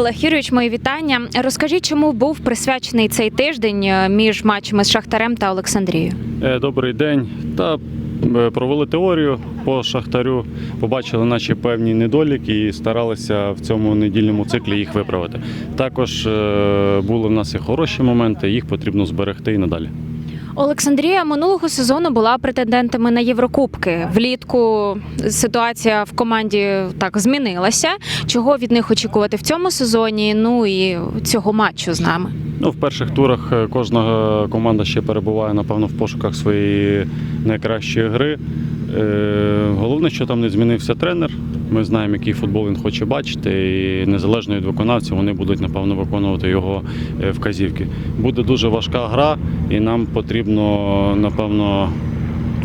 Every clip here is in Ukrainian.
Олег Юрійович, мої вітання. Розкажіть, чому був присвячений цей тиждень е, між матчами з Шахтарем та Олександрією? Е, Добрий день. Та е, провели теорію по шахтарю, побачили наші певні недоліки і старалися в цьому недільному циклі їх виправити. Також були в нас і хороші моменти, їх потрібно зберегти і надалі. Олександрія минулого сезону була претендентами на Єврокубки. Влітку ситуація в команді так змінилася. Чого від них очікувати в цьому сезоні? Ну і цього матчу з нами. Ну, в перших турах е, кожна команда ще перебуває, напевно, в пошуках своєї найкращої гри. Е, Головне, що там не змінився тренер. Ми знаємо, який футбол він хоче бачити, і незалежно від виконавців вони будуть, напевно, виконувати його е, вказівки. Буде дуже важка гра, і нам потрібно, напевно,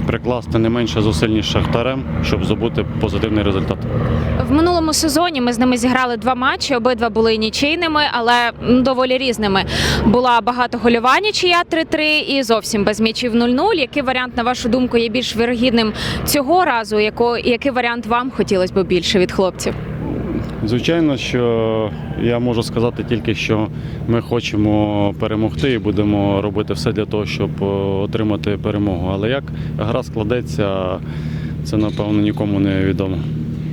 прикласти не менше зусиль, ніж шахтарем, щоб здобути позитивний результат. В минулому сезоні ми з ними зіграли два матчі. Обидва були нічийними, але доволі різними. Була багато багатогольова нічия 3-3 і зовсім без м'ячів 0-0. Який варіант, на вашу думку, є більш вірогідним цього разу? Яко, який варіант вам хотілося б більше від хлопців? Звичайно, що я можу сказати тільки, що ми хочемо перемогти і будемо робити все для того, щоб е, отримати перемогу. Але як гра складеться, це напевно нікому не відомо.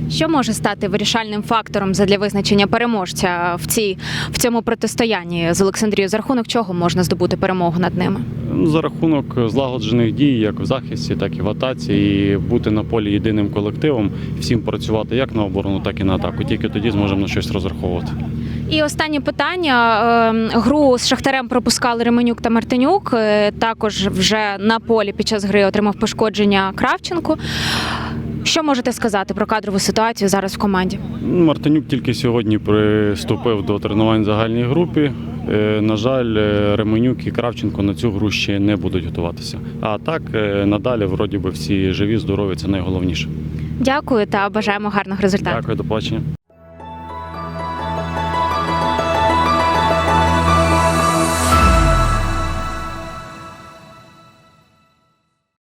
Що може стати вирішальним фактором задля визначення переможця в цій в цьому протистоянні з Олександрією? За рахунок чого можна здобути перемогу над ними? Ну, За рахунок злагоджених дій, як в захисті, так і в атаці, і бути на полі єдиним колективом, всім працювати як на оборону, так і на атаку. Тільки тоді зможемо на щось розраховувати. І останнє питання. Ем, Гру з Шахтарем пропускали Ременюк та Мартинюк. Е, Також вже на полі під час гри отримав пошкодження Кравченко. Що можете сказати про кадрову ситуацію зараз в команді? Мартинюк тільки сьогодні приступив до тренувань в загальній групі. Е, На жаль, е, Ременюк і Кравченко на цю гру ще не будуть готуватися. А так е, надалі, вроді би, всі живі, здорові це найголовніше. Дякую та бажаємо гарних результатів. Дякую, до побачення.